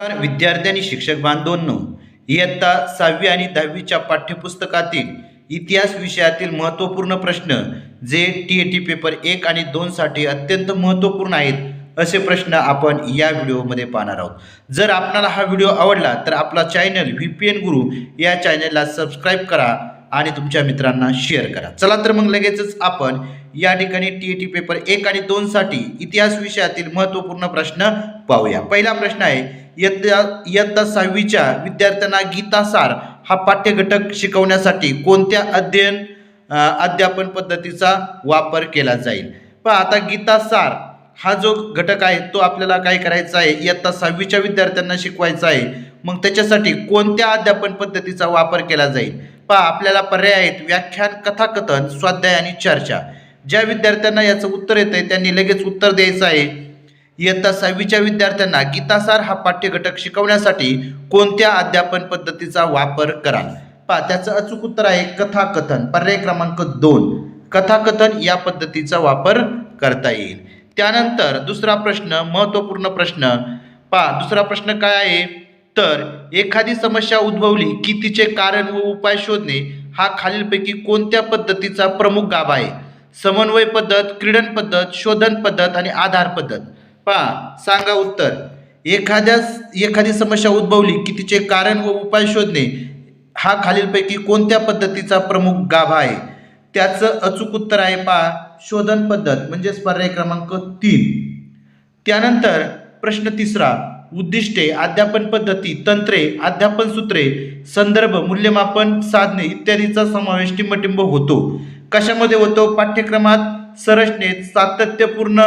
विद्यार्थ्यांनी विद्यार्थी आणि शिक्षक बांधवांनो इयत्ता सहावी आणि दहावीच्या पाठ्यपुस्तकातील इतिहास विषयातील महत्त्वपूर्ण प्रश्न जे टी ए टी पेपर एक आणि दोनसाठी अत्यंत महत्त्वपूर्ण आहेत असे प्रश्न आपण या व्हिडिओमध्ये पाहणार आहोत. जर आपणाला हा व्हिडिओ आवडला तर आपला चॅनल व्ही पी एन गुरु या चॅनलला सबस्क्राईब करा आणि तुमच्या मित्रांना शेअर करा. चला तर मग लगेचच आपण या ठिकाणी टी ए टी पेपर एक आणि दोनसाठी इतिहास विषयातील महत्त्वपूर्ण प्रश्न पाहूया. पहिला प्रश्न आहे इयत्ता इयत्ता सहावीच्या विद्यार्थ्यांना गीतासार हा पाठ्यघटक शिकवण्यासाठी कोणत्या अध्ययन अध्यापन पद्धतीचा वापर केला जाईल? पहा आता गीतासार हा जो घटक आहे तो आपल्याला काय करायचा आहे? इयत्ता सहावीच्या विद्यार्थ्यांना शिकवायचा आहे मग त्याच्यासाठी कोणत्या अध्यापन पद्धतीचा वापर केला जाईल? पहा आपल्याला पर्याय आहेत व्याख्यान कथाकथन स्वाध्याय आणि चर्चा. ज्या विद्यार्थ्यांना याचं उत्तर येतं आहे त्यांनी लगेच उत्तर द्यायचं आहे. इयत्ता सहावीच्या विद्यार्थ्यांना गीतासार हा पाठ्यघटक शिकवण्यासाठी कोणत्या अध्यापन पद्धतीचा वापर कराल पा त्याचं अचूक उत्तर आहे कथाकथन. पर्याय क्रमांक दोन. कथाकथन या पद्धतीचा वापर करता येईल. त्यानंतर दुसरा प्रश्न महत्त्वपूर्ण प्रश्न. पा दुसरा प्रश्न काय आहे? तर एखादी समस्या उद्भवली की तिचे कारण व उपाय शोधणे हा खालीलपैकी कोणत्या पद्धतीचा प्रमुख गाभा आहे? समन्वय पद्धत क्रीडन पद्धत शोधन पद्धत आणि आधार पद्धत. पहा सांगा उत्तर. एखाद्या एखादी समस्या उद्भवली की तिचे कारण व उपाय शोधणे हा खालीलपैकी कोणत्या पद्धतीचा प्रमुख गाभा आहे? त्याचं अचूक उत्तर आहे पहा शोधन पद्धत म्हणजेच पर्याय क्रमांक तीन. त्यानंतर प्रश्न तिसरा उद्दिष्टे अध्यापन पद्धती तंत्रे अध्यापन सूत्रे संदर्भ मूल्यमापन साधने इत्यादीचा समावेश टिंबटिंब होतो. कशामध्ये होतो? पाठ्यक्रमात संरचनेत सातत्यपूर्ण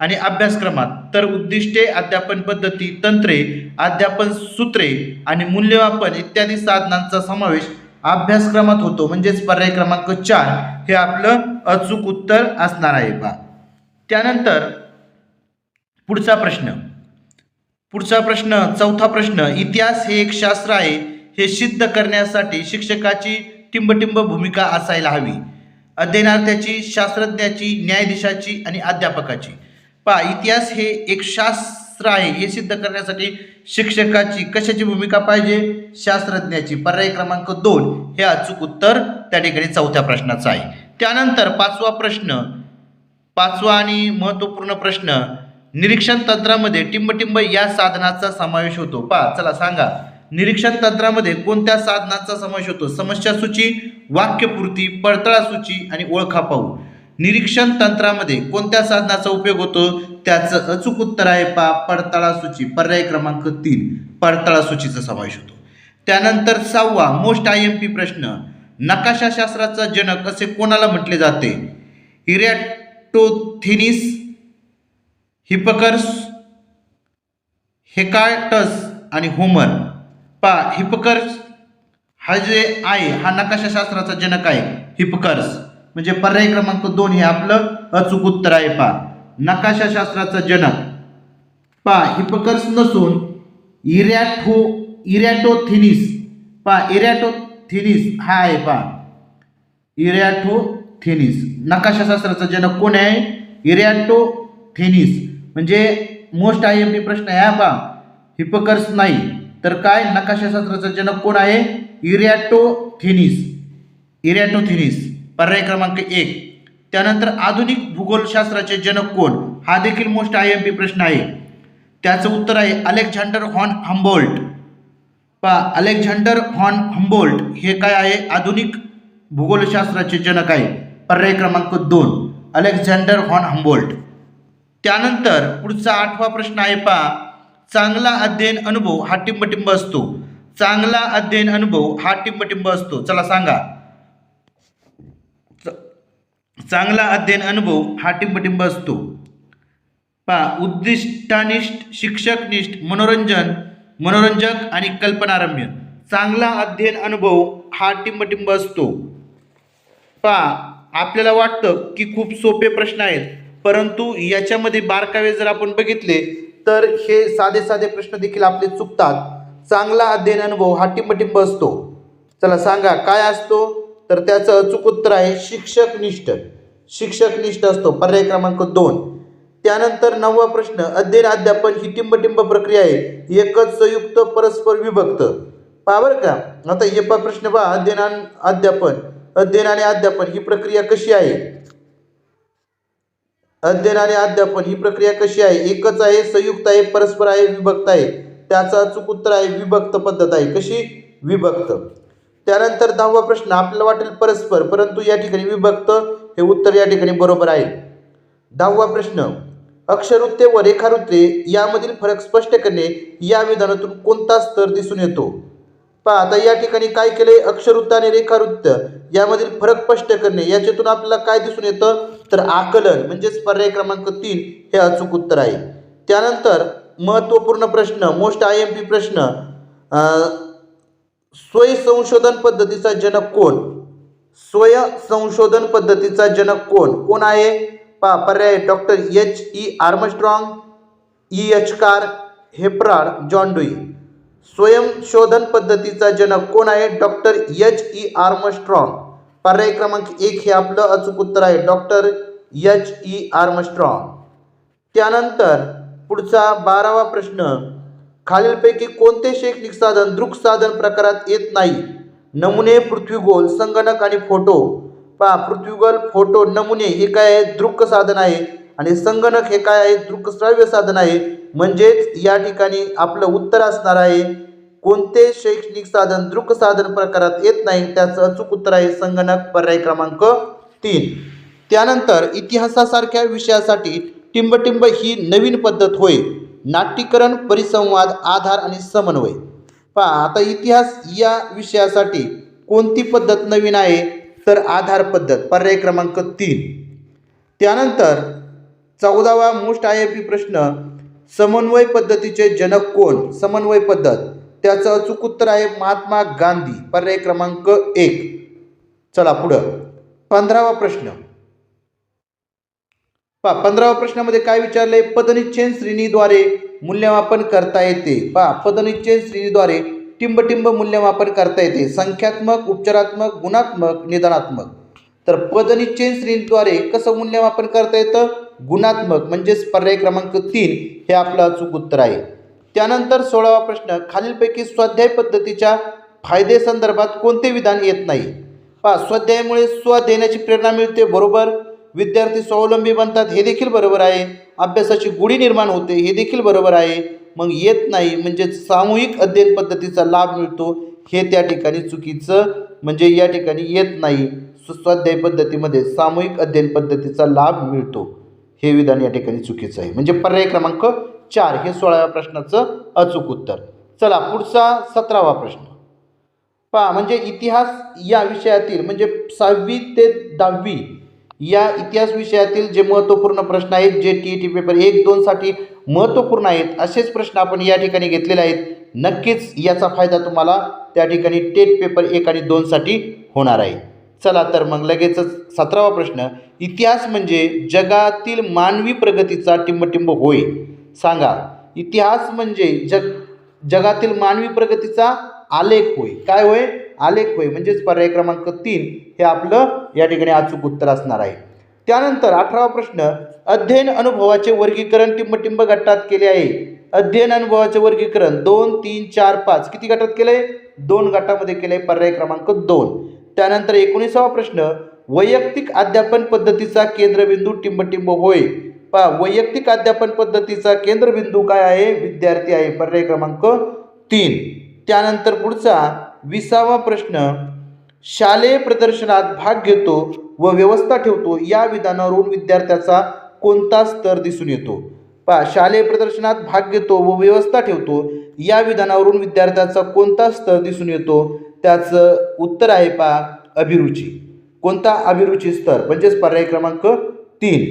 आणि अभ्यासक्रमात तर उद्दिष्टे अध्यापन पद्धती तंत्रे अध्यापन सूत्रे आणि मूल्यमापन इत्यादी साधनांचा समावेश अभ्यासक्रमात होतो. म्हणजेच पर्याय क्रमांक चार हे आपलं अचूक उत्तर असणार आहे पहा त्यानंतर पुढचा प्रश्न. पुढचा प्रश्न चौथा प्रश्न इतिहास हे एक शास्त्र आहे. हे सिद्ध करण्यासाठी शिक्षकाची टिंबटिंब भूमिका असायला हवी. अध्ययनार्थ्याची शास्त्रज्ञाची न्यायाधीशाची आणि अध्यापकाची. पहा इतिहास हे एक शास्त्र आहे. हे सिद्ध करण्यासाठी शिक्षकाची कशाची भूमिका पाहिजे? शास्त्रज्ञाची. पर्याय क्रमांक दोन. हे अचूक उत्तर त्या ठिकाणी चौथ्या प्रश्नाचं आहे. त्यानंतर पाचवा प्रश्न पाचवा आणि महत्त्वपूर्ण प्रश्न निरीक्षण तंत्रामध्ये टिंबटिंब या साधनाचा समावेश होतो. पा चला सांगा. निरीक्षण तंत्रामध्ये कोणत्या साधनाचा समावेश होतो? समस्या सूची वाक्यपूर्ती पडतळा सूची आणि ओळखा पाहू निरीक्षण तंत्रामध्ये कोणत्या साधनाचा उपयोग होतो? त्याचं अचूक उत्तर आहे पा पडताळा सूची. पर्याय क्रमांक तीन पडताळा सूचीचा समावेश होतो. त्यानंतर सहावा मोस्ट आय एम पी प्रश्न. नकाशाशास्त्राचा जनक असे कोणाला म्हटले जाते? इरॅटोथिनिस हिपकर्स हेकाटस आणि होमर. पा हिपकर्स हा जे आहे हा नकाशाशास्त्राचा जनक आहे हिपकर्स. म्हणजे पर्याय क्रमांक दोन हे आपलं अचूक उत्तर आहे पा नकाशाशास्त्राचा जनक. पा हिपकर्स नसून इरॅटो इरॅटोथिनिस. पा इरॅटोथिनिस हा आहे पा इरॅटोथेनिस. नकाशाशास्त्राचा जनक कोण आहे? इरॅटोथेनिस. म्हणजे मोस्ट आय एम पी प्रश्न आहे हा पा हिपकर्स नाही. तर काय? नकाशाशास्त्राचा जनक कोण आहे? इरॅटोथेनिस. इरॅटोथेनिस. पर्याय क्रमांक एक. त्यानंतर आधुनिक भूगोलशास्त्राचे जनक कोण? हा देखील मोस्ट आय एम पी प्रश्न आहे. त्याचं उत्तर आहे अलेक्झांडर हॉन हम्बोल्ट. पा अलेक्झांडर हॉन हम्बोल्ट हे काय आहे? आधुनिक भूगोलशास्त्राचे जनक आहे. पर्याय क्रमांक दोन. Alexander von Humboldt. त्यानंतर पुढचा आठवा प्रश्न आहे पहा. चांगला अध्ययन अनुभव हा टिंबटिंब असतो. चांगला अध्ययन अनुभव हा टिंबटिंब असतो. चला सांगा. चांगला अध्ययन अनुभव हा टिंबटिंब असतो. पहा उद्दिष्टानिष्ठ शिक्षकनिष्ठ मनोरंजन मनोरंजक आणि कल्पनारम्य. चांगला अध्ययन अनुभव हा टिंबटिंब असतो. पा आपल्याला वाटतं की खूप सोपे प्रश्न आहेत परंतु याच्यामध्ये बारकावे जर आपण बघितले तर हे साधे साधे प्रश्न देखील आपले चुकतात. चांगला अध्ययन अनुभव हा टिंबटिंब असतो. चला सांगा काय असतो? तर त्याचं अचूक उत्तर आहे शिक्षकनिष्ठ. शिक्षकनिष्ठ असतो. पर्याय क्रमांक दोन. त्यानंतर नववा प्रश्न अध्ययन अध्यापन ही टिंबटिंब प्रक्रिया आहे. एकच संयुक्त परस्पर विभक्त. पहा बरं का. आता हे प्रश्न पहा अध्ययन अध्यापन. अध्ययन आणि अध्यापन ही प्रक्रिया कशी आहे? अध्ययन आणि अध्यापन ही प्रक्रिया कशी आहे? एकच आहे संयुक्त आहे परस्पर आहे विभक्त आहे. त्याचा अचूक उत्तर आहे विभक्त पद्धत आहे. कशी? विभक्त. त्यानंतर दहावा प्रश्न आपल्याला वाटेल परस्पर परंतु या ठिकाणी विभक्त हे उत्तर या ठिकाणी बरोबर आहे. दहावा प्रश्न अक्षरवृत्ते व रेखावृत्ते यामधील फरक स्पष्ट करणे या विधानातून कोणता स्तर दिसून येतो? पहा आता या ठिकाणी काय केलंय? अक्षरवृत्त आणि रेखावृत्त यामधील फरक स्पष्ट करणे याच्यातून आपल्याला काय दिसून येतं? तर आकलन म्हणजेच पर्याय क्रमांक तीन हे अचूक उत्तर आहे. त्यानंतर महत्त्वपूर्ण प्रश्न मोस्ट आय एम पी प्रश्न अं, संशोधन पद्धतीचा जनक कोण? स्वय संशोधन पद्धतीचा जनक कोण? कोण आहे? पा पर्याय doctor H E Armstrong E H Carr Herbart John Dewey. स्वयंशोधन पद्धतीचा जनक कोण आहे? Doctor H E Armstrong. पर्याय क्रमांक एक हे आपलं अचूक उत्तर आहे. Doctor H E Armstrong. त्यानंतर पुढचा बारावा प्रश्न. खालीलपैकी कोणते शैक्षणिक साधन दृक साधन प्रकारात येत नाही? नमुने पृथ्वीगोल संगणक आणि फोटो. पहा पृथ्वीगोल फोटो नमुने हे काय आहे? दृक साधन आहे. आणि संगणक हे काय आहे? दृकश्राव्य साधन आहे. म्हणजेच या ठिकाणी आपलं उत्तर असणार आहे. कोणते शैक्षणिक साधन दृक साधन प्रकारात येत नाही त्याचं अचूक उत्तर आहे संगणक पर्याय क्रमांक तीन. त्यानंतर इतिहासासारख्या विषयासाठी टिंबटिंब ही नवीन पद्धत होय. नाट्यकरण परिसंवाद आधार आणि समन्वय. पहा आता इतिहास या विषयासाठी कोणती पद्धत नवीन आहे? तर आधार पद्धत पर्याय क्रमांक तीन. त्यानंतर चौदावा मोस्ट आय पी प्रश्न समन्वय पद्धतीचे जनक कोण? समन्वय पद्धत. त्याचं अचूक उत्तर आहे महात्मा गांधी पर्याय क्रमांक एक. चला पुढं. पंधरावा प्रश्न. पहा प्रश्नामध्ये काय विचारले पदनिच्छेद श्रेणीद्वारे मूल्यमापन करता येते. पहा पदनिश्चय श्रेणीद्वारे टिंबटिंब मूल्यमापन करता येते. संख्यात्मक उपचारात्मक गुणात्मक निदानात्मक. तर पदनिश्चयन श्रेणीद्वारे कसं मूल्यमापन करता येतं? गुणात्मक म्हणजेच पर्याय क्रमांक तीन हे आपलं अचूक उत्तर आहे. त्यानंतर सोळावा प्रश्न खालीलपैकी स्वाध्याय पद्धतीच्या फायदे संदर्भात कोणते विधान येत नाही? पहा स्वाध्यायामुळे स्व देण्याची प्रेरणा मिळते बरोबर? विद्यार्थी स्वावलंबी बनतात हे देखील बरोबर आहे. अभ्यासाची गुढी निर्माण होते हे देखील बरोबर आहे. मग येत नाही म्हणजे सामूहिक अध्ययन पद्धतीचा लाभ मिळतो हे त्या ठिकाणी चुकीचं म्हणजे या ठिकाणी येत नाही. स्वाध्याय पद्धतीमध्ये सामूहिक अध्ययन पद्धतीचा लाभ मिळतो. हे विधान या ठिकाणी चुकीचं आहे. म्हणजे पर्याय क्रमांक चार हे सोळाव्या प्रश्नाचं अचूक उत्तर. चला पुढचा सतरावा प्रश्न. पहा म्हणजे इतिहास या विषयातील म्हणजे सहावी ते दहावी या इतिहास विषयातील जे महत्त्वपूर्ण प्रश्न आहेत जे टी ई टी पेपर एक दोनसाठी महत्त्वपूर्ण आहेत असेच प्रश्न आपण या ठिकाणी घेतलेले आहेत. नक्कीच याचा फायदा तुम्हाला त्या ठिकाणी टेट पेपर एक आणि दोनसाठी होणार आहे. चला तर मग लगेचच सतरावा प्रश्न. इतिहास म्हणजे जगातील मानवी प्रगतीचा टिंबटिंब होय. सांगा. इतिहास म्हणजे जग जगातील मानवी प्रगतीचा आलेख होय. काय होय? आलेख होय. म्हणजेच पर्याय क्रमांक तीन हे आपलं या ठिकाणी अचूक उत्तर असणार आहे. त्यानंतर अठरावा प्रश्न अध्ययन अनुभवाचे वर्गीकरण टिंबटिंब गटात केले आहे. अध्ययन अनुभवाचे वर्गीकरण दोन तीन चार पाच किती गटात केले? दोन गटामध्ये केले पर्याय क्रमांक दोन. त्यानंतर एकोणीसावा प्रश्न वैयक्तिक अध्यापन पद्धतीचा केंद्रबिंदू टिंबटिंब होय. पहा वैयक्तिक अध्यापन पद्धतीचा केंद्रबिंदू काय आहे? विद्यार्थी आहे पर्याय क्रमांक तीन. त्यानंतर पुढचा विसावा प्रश्न शालेय प्रदर्शनात भाग घेतो व व्यवस्था ठेवतो या विधानावरून विद्यार्थ्याचा कोणता स्तर दिसून येतो? पहा शालेय प्रदर्शनात भाग घेतो व व्यवस्था ठेवतो या विधानावरून विद्यार्थ्याचा कोणता स्तर दिसून येतो? त्याचं उत्तर आहे पहा अभिरुची. कोणता अभिरुची स्तर? म्हणजेच पर्याय क्रमांक तीन.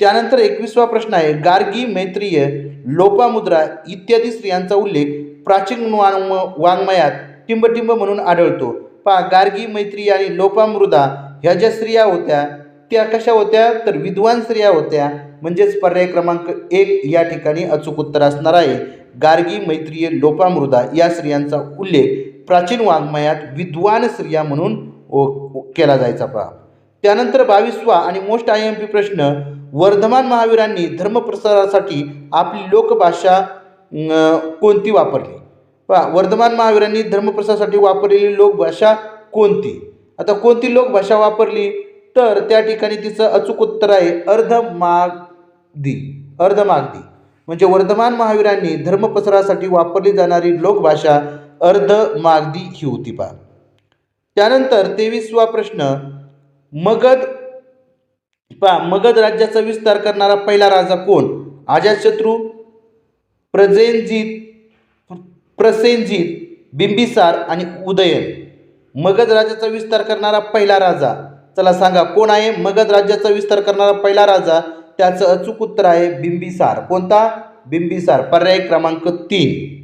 त्यानंतर एकवीसवा प्रश्न आहे गार्गी मैत्रीय लोपामुद्रा इत्यादी स्त्रियांचा उल्लेख प्राचीन वाङ्म वाङ्मयात टिंबटिंब म्हणून आढळतो. पहा गार्गी मैत्री आणि लोपामृदा ह्या ज्या स्त्रिया होत्या त्या कशा होत्या? तर विद्वान स्त्रिया होत्या. म्हणजेच पर्याय क्रमांक एक या ठिकाणी अचूक उत्तर असणार आहे. गार्गी मैत्रीय लोपामृदा या स्त्रियांचा उल्लेख प्राचीन वाङ्मयात विद्वान स्त्रिया म्हणून ओ- केला जायचा. पहा. त्यानंतर बावीसवा आणि मोस्ट आय एम पी प्रश्न वर्धमान महावीरांनी धर्मप्रसारासाठी आपली लोकभाषा कोणती वापरली? पहा वर्धमान महावीरांनी धर्मप्रसारासाठी वापरलेली लोकभाषा कोणती? आता कोणती लोकभाषा वापरली? तर त्या ठिकाणी तिचं अचूक उत्तर आहे अर्धमागदी अर्धमागधी. म्हणजे वर्धमान महावीरांनी धर्मप्रसारासाठी वापरली जाणारी लोकभाषा अर्धमागदी ही होती पहा. त्यानंतर तेवीसवा प्रश्न मगध पहा मगध राज्याचा विस्तार करणारा पहिला राजा कोण? अजातशत्रू प्रजेनजीत प्रसेनजीत बिंबिसार आणि उदयन. मगध राज्याचा विस्तार करणारा पहिला राजा. चला सांगा कोण आहे मगध राज्याचा विस्तार करणारा पहिला राजा? त्याचं अचूक उत्तर आहे बिंबिसार. कोणता? बिंबिसार. पर्याय क्रमांक तीन.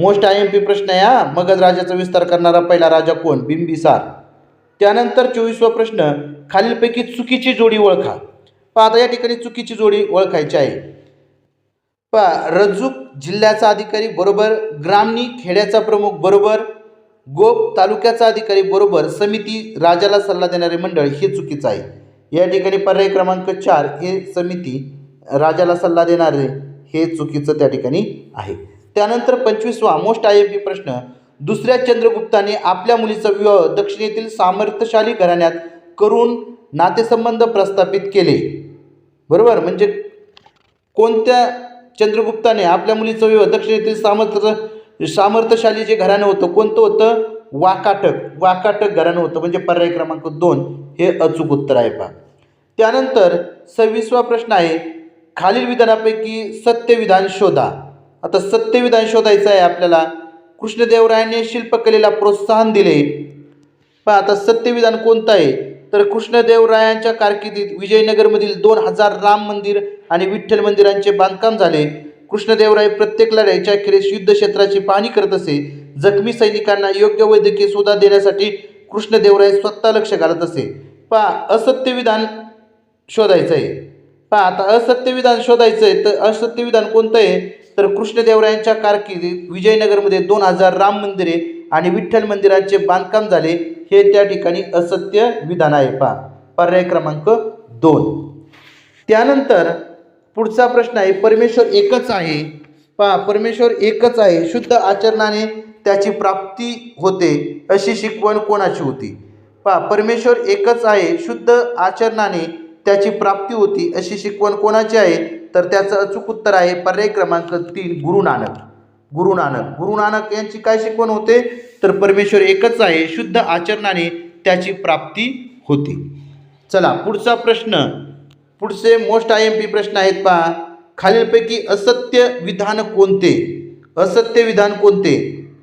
मोस्ट आय एम पी प्रश्न आहे हा. मगध राज्याचा विस्तार करणारा पहिला राजा कोण? बिंबिसार. त्यानंतर चोवीसवा प्रश्न खालीलपैकी चुकीची जोडी ओळखा. पहा आता या ठिकाणी चुकीची जोडी ओळखायची आहे. पहा रज्जूक जिल्ह्याचा अधिकारी बरोबर ग्रामणी खेड्याचा प्रमुख बरोबर गोप तालुक्याचा अधिकारी बरोबर समिती राजाला सल्ला देणारे मंडळ हे चुकीचं आहे. या ठिकाणी पर्याय क्रमांक चार हे समिती राजाला सल्ला देणारे हे चुकीचं त्या ठिकाणी आहे. त्यानंतर पंचवीसवा मोस्ट आय एम पी प्रश्न. दुसऱ्या चंद्रगुप्ताने आपल्या मुलीचा विवाह दक्षिणेतील सामर्थ्यशाली घराण्यात करून नातेसंबंध प्रस्थापित केले. बरोबर? म्हणजे कोणत्या चंद्रगुप्ताने आपल्या मुलीचं विवाह दक्षिणेतील सामर्थ्य सामर्थ्यशाली जे घराणं होतं कोणतं होतं? वाकाटक. वाकाटक घराणं होतं म्हणजे पर्याय क्रमांक दोन. हे अचूक उत्तर आहे पहा. त्यानंतर सव्वीसवा प्रश्न आहे खालील विधानापैकी सत्यविधान शोधा. आता सत्यविधान शोधायचं आहे आपल्याला. कृष्णदेवरायाने शिल्पकलेला प्रोत्साहन दिले. पहा आता सत्यविधान कोणतं आहे? तर कृष्णदेवरायांच्या कारकिर्दीत विजयनगरमधील दोन हजार राम मंदिर आणि विठ्ठल मंदिरांचे बांधकाम झाले. कृष्णदेवराय प्रत्येक लढाईच्या अखेरीस युद्ध क्षेत्राची पाहणी करत असे. जखमी सैनिकांना योग्य वैद्यकीय सुद्धा देण्यासाठी कृष्णदेवराय स्वतः लक्ष घालत असे. पहा असत्य विधान शोधायचं आहे पहा आता असत्य विधान शोधायचं आहे तर असत्य विधान कोणतं आहे? तर कृष्णदेवरायांच्या कारकिर्दीत विजयनगरमध्ये दोन हजार राम मंदिरे आणि विठ्ठल मंदिरांचे बांधकाम झाले हे त्या ठिकाणी असत्य विधान आहे. पहा पर्याय क्रमांक दोन. त्यानंतर पुढचा प्रश्न आहे परमेश्वर एकच आहे. पहा परमेश्वर एकच आहे शुद्ध आचरणाने त्याची प्राप्ती होते अशी शिकवण कोणाची होती? पहा परमेश्वर एकच आहे शुद्ध आचरणाने त्याची प्राप्ती होती अशी शिकवण कोणाची आहे? तर त्याचं अचूक उत्तर आहे पर्याय क्रमांक तीन गुरु नानक. गुरु नानक. गुरु नानक यांची काय शिकवण होते? तर परमेश्वर एकच आहे शुद्ध आचरणाने त्याची प्राप्ती होते. चला पुढचा प्रश्न. पुढचे मोस्ट आय एम पी प्रश्न आहेत पहा. खालीलपैकी असत्य विधान कोणते? असत्य विधान कोणते?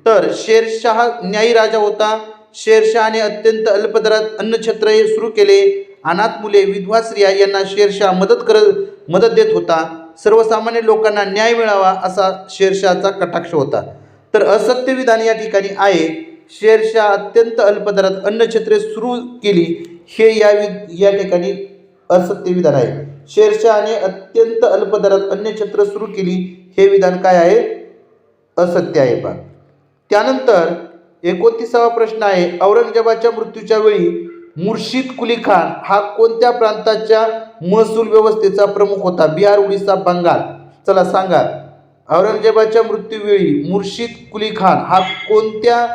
तर शेरशाह न्यायी राजा होता. शेरशहाने अत्यंत अल्पदरात अन्नछत्र हे सुरू केले. अनाथ मुले विधवा स्त्रिया यांना शेरशाह मदत करत मदत देत होता. सर्वसामान्य लोकांना न्याय मिळावा असा शेरशाहचा कटाक्ष होता. तर असत्य विधान या ठिकाणी आहे. शेरशाह अत्यंत अल्पदरात अन्नछत्रे सुरू केली. हे या वि या ठिकाणी असत्य विधान आहे. शेरशाहने अत्यंत अल्पदरात अन्नछत्र सुरू केली. हे विधान काय आहे? असत्य आहे बा. त्यानंतर एकोणतीसावा प्रश्न आहे. औरंगजेबाच्या मृत्यूच्या वेळी मुर्शिद कुली खान हा कोणत्या प्रांताच्या महसूल व्यवस्थेचा प्रमुख होता? बिहार उडीसा बंगाल. चला सांगा. औरंगजेबाच्या मृत्यूवेळी मुर्शिद कुली खान हा कोणत्या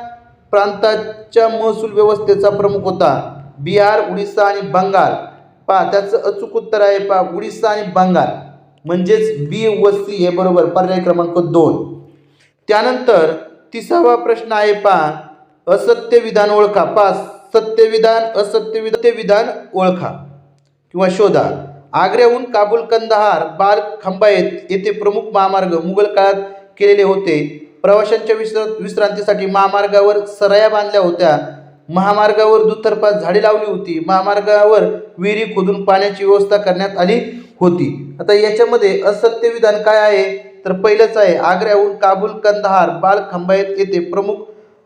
प्रांताच्या महसूल व्यवस्थेचा प्रमुख होता? बिहार उडीसा आणि बंगाल. पा त्याचं अचूक उत्तर आहे पा उडीसा आणि बंगाल. म्हणजेच बी व सी हे बरोबर पर्याय क्रमांक दोन. त्यानंतर तिसावा प्रश्न आहे पहा. असत्य विधान ओळखा. पहा सत्य विधान असत्य विधान ओळखा किंवा शोधा. आग्र्याहून काबूल कंदहार बाल खंबायत येथे प्रमुख महामार्ग मुघल काळात केलेले होते. प्रवाशांच्या विश्र विश्रांतीसाठी महामार्गावर सराया बांधल्या होत्या. महामार्गावर दुतर्फा झाडे लावली होती. महामार्गावर विहिरी खोदून पाण्याची व्यवस्था करण्यात आली होती. आता याच्यामध्ये असत्य विधान काय आहे? तर पहिलंच आहे आग्र्याहून काबूल कंदहार बाल खंबायत येथे प्रमुख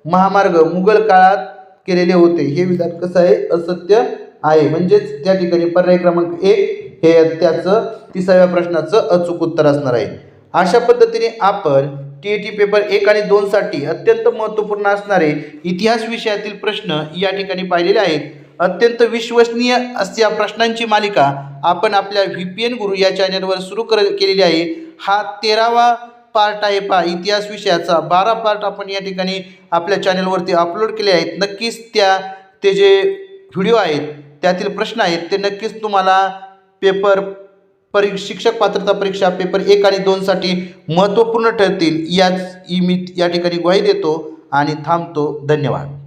महामार्ग मुघल काळात केलेले होते. हे विधान कसं आहे? असत्य आहे. म्हणजेच त्या ठिकाणी पर्याय क्रमांक एक हे त्याचं तिसाव्या प्रश्नाचं अचूक उत्तर असणार आहे. अशा पद्धतीने आपण टी ए टी पेपर एक आणि दोनसाठी अत्यंत महत्त्वपूर्ण असणारे इतिहास विषयातील प्रश्न या ठिकाणी पाहिलेले आहेत. अत्यंत विश्वसनीय अशा प्रश्नांची मालिका आपण आपल्या व्ही पी एन गुरु या चॅनलवर सुरू कर केलेली आहे. हा तेरावा पार्ट आहे. पा इतिहास विषयाचा बारा पार्ट आपण या ठिकाणी आपल्या चॅनलवरती अपलोड केले आहेत. नक्कीच त्या ते जे व्हिडिओ आहेत त्यातील प्रश्न आहेत ते नक्कीच तुम्हाला पेपर परी शिक्षक पात्रता परीक्षा पेपर एक आणि दोनसाठी महत्त्वपूर्ण ठरतील. याच मी या ठिकाणी ग्वाही देतो आणि थांबतो. धन्यवाद.